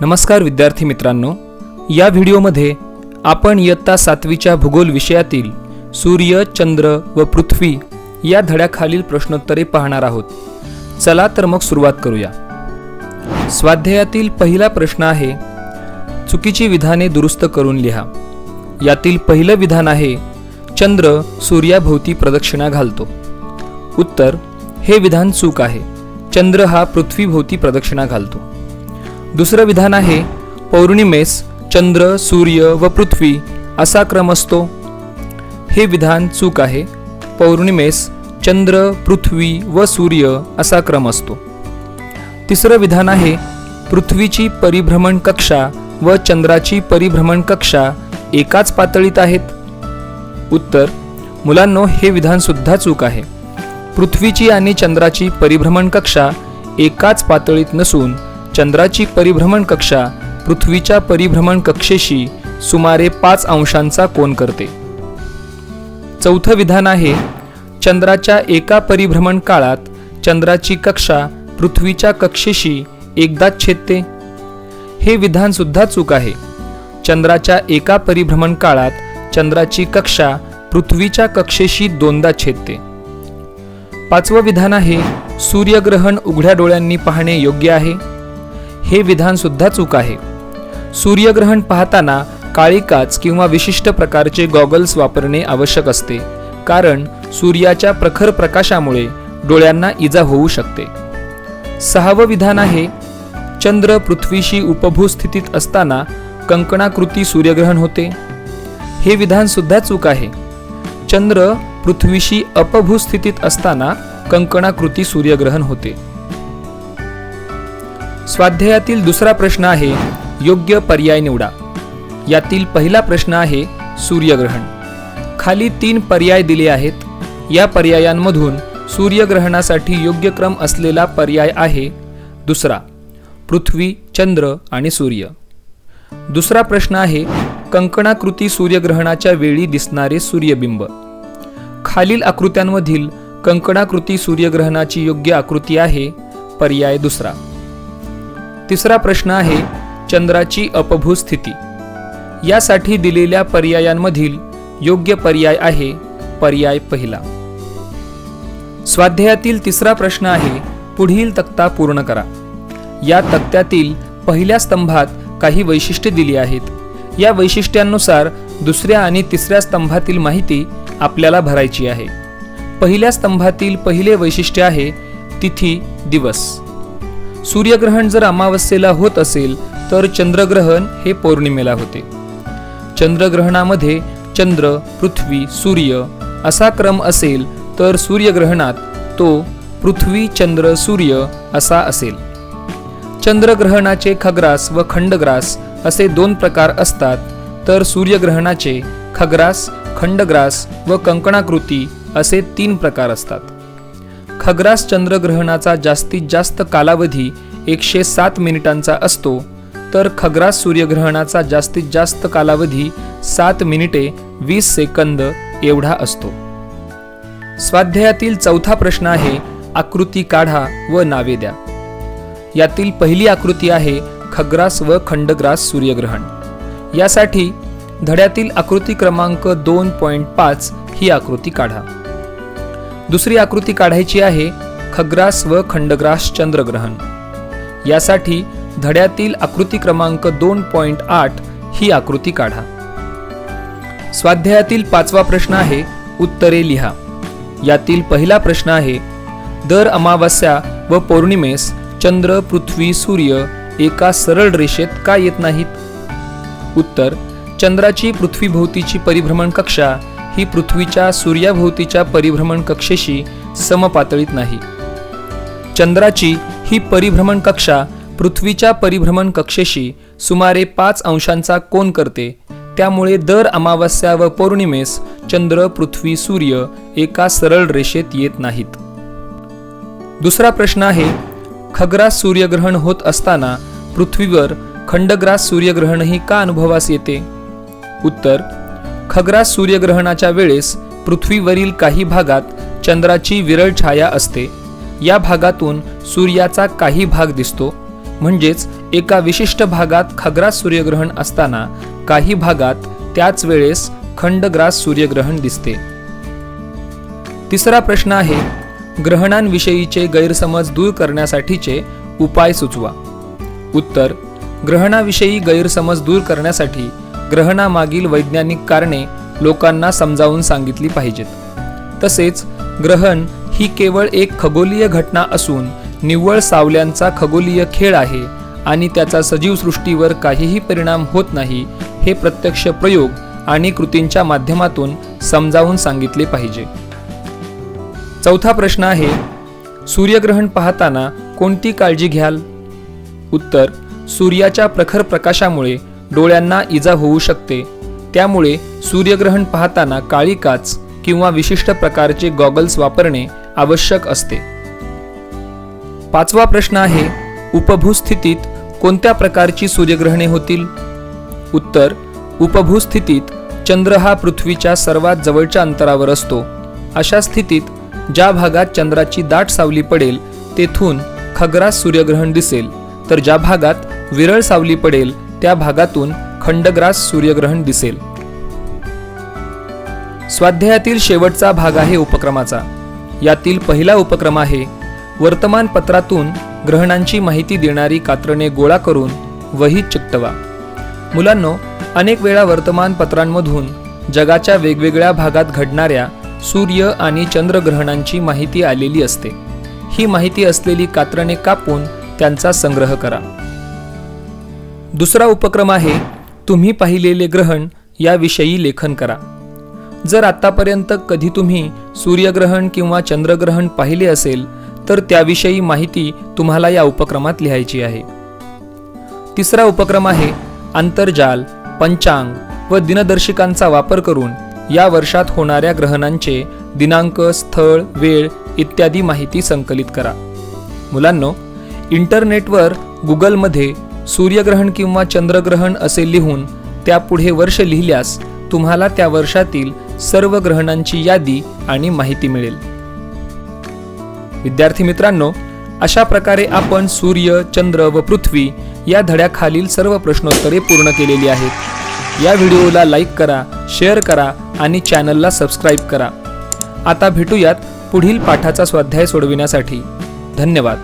नमस्कार विद्यार्थी मित्रांनो या व्हिडिओमध्ये आपण इयत्ता सातवीच्या भूगोल विषयातील सूर्य चंद्र व पृथ्वी या धड्याखालील प्रश्नोत्तरे पाहणार आहोत. चला तर मग सुरुवात करूया. स्वाध्यायातील पहिला प्रश्न आहे चुकीची विधाने दुरुस्त करून लिहा. यातील पहिलं विधान आहे चंद्र सूर्याभोवती प्रदक्षिणा घालतो. उत्तर हे विधान चूक आहे. चंद्र हा पृथ्वीभोवती प्रदक्षिणा घालतो. दुसरं विधान आहे पौर्णिमेस चंद्र सूर्य व पृथ्वी असा क्रम असतो. हे विधान चूक आहे पौर्णिमेस चंद्र पृथ्वी व सूर्य असा क्रम असतो. तिसरं विधान आहे पृथ्वीची परिभ्रमण कक्षा व चंद्राची परिभ्रमण कक्षा एकाच पातळीत आहेत. उत्तर मुलांनो हे विधानसुद्धा चूक आहे. पृथ्वीची आणि चंद्राची परिभ्रमण कक्षा एकाच पातळीत नसून चंद्राची परिभ्रमण कक्षा पृथ्वीच्या परिभ्रमण कक्षेशी सुमारे पाच अंशांचा कोन करते. चौथं विधान आहे चंद्राच्या एका परिभ्रमण काळात चंद्राची कक्षा पृथ्वीच्या कक्षेशी एकदाच छेदते. हे विधान सुद्धा चूक आहे. चंद्राच्या एका परिभ्रमण काळात चंद्राची कक्षा पृथ्वीच्या कक्षेशी दोनदा छेदते. पाचवं विधान आहे सूर्यग्रहण उघड्या डोळ्यांनी पाहणे योग्य आहे. हे विधान सुद्धा चूक आहे. सूर्यग्रहण पाहताना काळी काच किंवा विशिष्ट प्रकारचे गॉगल्स वापरणे आवश्यक असते कारण सूर्याच्या प्रखर प्रकाशामुळे डोळ्यांना इजा होऊ शकते. सहावं विधान आहे चंद्र पृथ्वीशी उपभू स्थितीत असताना कंकणाकृती सूर्यग्रहण होते. हे विधान सुद्धा चूक आहे. चंद्र पृथ्वीशी अपभू स्थितीत असताना कंकणाकृती सूर्यग्रहण होते. स्वाध्यायातील दुसरा प्रश्न आहे योग्य पर्याय निवडा. यातील पहिला प्रश्न आहे सूर्यग्रहण. खाली तीन पर्याय दिले आहेत. या पर्यायांमधून सूर्यग्रहणासाठी योग्य क्रम असलेला पर्याय आहे दुसरा पृथ्वी चंद्र आणि सूर्य. दुसरा प्रश्न आहे कंकणाकृती सूर्यग्रहणाच्या वेळी दिसणारे सूर्यबिंब. खालील आकृत्यांमधील कंकणाकृती सूर्यग्रहणाची योग्य आकृती आहे पर्याय दुसरा. तिसरा प्रश्न आहे चंद्राची अपभू स्थिती यासाठी दिलेल्या पर्यायांमधील योग्य पर्याय आहे पर्याय पहिला. स्वाध्यायातील तिसरा प्रश्न आहे पुढील तक्ता पूर्ण करा. या तक्त्यातील पहिल्या स्तंभात काही वैशिष्ट्ये दिली आहेत. या वैशिष्ट्यांनुसार दुसऱ्या आणि तिसऱ्या स्तंभातील माहिती आपल्याला भरायची आहे. पहिल्या स्तंभातील पहिले वैशिष्ट्य आहे तिथी दिवस. सूर्यग्रहण जर अमावस्येला होत असेल तर चंद्रग्रहण हे पौर्णिमेला होते. चंद्रग्रहणामध्ये चंद्र पृथ्वी सूर्य असा क्रम असेल तर सूर्यग्रहणात तो पृथ्वी चंद्र सूर्य असा असेल. चंद्रग्रहणाचे खग्रास व खंडग्रास असे दोन प्रकार असतात तर सूर्यग्रहणाचे खग्रास खंडग्रास व कंकणाकृती असे तीन प्रकार असतात. खग्रास चंद्रग्रहणाचा जास्तीत जास्त कालावधी एकशे सात मिनिटांचा असतो तर खग्रास सूर्यग्रहणाचा जास्तीत जास्त कालावधी सात मिनिटे वीस सेकंद एवढा असतो. स्वाध्यायातील चौथा प्रश्न आहे आकृती काढा व नावे द्या. यातील पहिली आकृती आहे खग्रास व खंडग्रास सूर्यग्रहण. यासाठी धड्यातील आकृती क्रमांक दोन पॉईंट पाच ही आकृती काढा. दुसरी आकृती काढायची आहे खग्रास व खंडग्रास चंद्रग्रहण. यासाठी धड्यातील आकृती क्रमांक दोन पॉईंट आठ ही आकृती काढा. स्वाध्यायातील पाचवा प्रश्न आहे उत्तरे लिहा. यातील पहिला प्रश्न आहे दर अमावास्या व पौर्णिमेस चंद्र पृथ्वी सूर्य एका सरळ रेषेत का येत नाहीत? उत्तर चंद्राची पृथ्वीभोवतीची परिभ्रमण कक्षा ही पृथ्वीच्या सूर्याभोवतीच्या परिभ्रमण कक्षेशी समपातळीत नाही. चंद्राची ही परिभ्रमण कक्षा पृथ्वीच्या परिभ्रमण कक्षेशी सुमारे पाच अंशांचा कोन करते. त्यामुळे दर अमावस्या व पौर्णिमेस चंद्र पृथ्वी सूर्य एका सरळ रेषेत येत नाहीत. दुसरा प्रश्न आहे खग्रास सूर्यग्रहण होत असताना पृथ्वीवर खंडग्रास सूर्यग्रहणही का अनुभवास येते? उत्तर खग्रास सूर्यग्रहणाच्या वेळेस पृथ्वीवरील काही भागात चंद्राची विरळ छाया असते. या भागातून सूर्याचा काही भाग दिसतो. म्हणजेच एका विशिष्ट भागात खग्रास सूर्यग्रहण असताना काही भागात त्याच वेळेस खंडग्रास सूर्यग्रहण दिसते. तिसरा प्रश्न आहे ग्रहणांविषयीचे गैरसमज दूर करण्यासाठीचे उपाय सुचवा. उत्तर ग्रहणाविषयी गैरसमज दूर करण्यासाठी ग्रहणामागील वैज्ञानिक कारणे लोकांना समजावून सांगितली पाहिजेत. तसेच ग्रहण ही केवळ एक खगोलीय घटना असून निव्वळ सावल्यांचा खगोलीय खेळ आहे आणि त्याचा सजीव सृष्टीवर काहीही परिणाम होत नाही हे प्रत्यक्ष प्रयोग आणि कृतींच्या माध्यमातून समजावून सांगितले पाहिजे. चौथा प्रश्न आहे सूर्यग्रहण पाहताना कोणती काळजी घ्याल? उत्तर सूर्याच्या प्रखर प्रकाशामुळे डोळ्यांना इजा होऊ शकते. त्यामुळे सूर्यग्रहण पाहताना काळी काच किंवा विशिष्ट प्रकारचे गॉगल्स वापरणे आवश्यक असते. पाचवा प्रश्न आहे उपभूस्थितीत कोणत्या प्रकारची सूर्यग्रहणे होतील? उत्तर उपभूस्थितीत चंद्र हा पृथ्वीच्या सर्वात जवळच्या अंतरावर असतो. अशा स्थितीत ज्या भागात चंद्राची दाट सावली पडेल तेथून खग्रास सूर्यग्रहण दिसेल. तर ज्या भागात विरळ सावली पडेल त्या भागातून खंडग्रास सूर्यग्रहण दिसेल. स्वाध्यायातील शेवटचा भाग आहे उपक्रमाचा. यातील पहिला उपक्रम आहे वर्तमानपत्रातून ग्रहणांची माहिती देणारी कात्रणे गोळा करून वही चिकटवा. मुलांनो अनेक वेळा वर्तमानपत्रांमधून जगाच्या वेगवेगळ्या भागात घडणाऱ्या सूर्य आणि चंद्रग्रहणांची माहिती आलेली असते. ही माहिती असलेली कात्रणे कापून त्यांचा संग्रह करा. दुसरा उपक्रम आहे तुम्ही पाहिलेले ग्रहण याविषयी लेखन करा. जर आत्तापर्यंत कधी तुम्ही सूर्यग्रहण किंवा चंद्रग्रहण पाहिले असेल तर त्याविषयी माहिती तुम्हाला या उपक्रमात लिहायची आहे. तिसरा उपक्रम आहे आंतरजाल पंचांग व दिनदर्शिकांचा वापर करून या वर्षात होणाऱ्या ग्रहणांचे दिनांक स्थळ वेळ इत्यादी माहिती संकलित करा. मुलांनो इंटरनेटवर गुगलमध्ये सूर्यग्रहण किंवा चंद्रग्रहण असे लिहून त्यापुढे वर्ष लिहिल्यास तुम्हाला त्या वर्षातील सर्व ग्रहणांची यादी आणि माहिती मिळेल. विद्यार्थी मित्रांनो अशा प्रकारे आपण सूर्य चंद्र व पृथ्वी या धड्याखालील सर्व प्रश्नोत्तरे पूर्ण केलेली आहेत. या व्हिडिओला लाईक करा शेअर करा आणि चॅनलला सबस्क्राईब करा. आता भेटूयात पुढील पाठाचा स्वाध्याय सोडविण्यासाठी. धन्यवाद.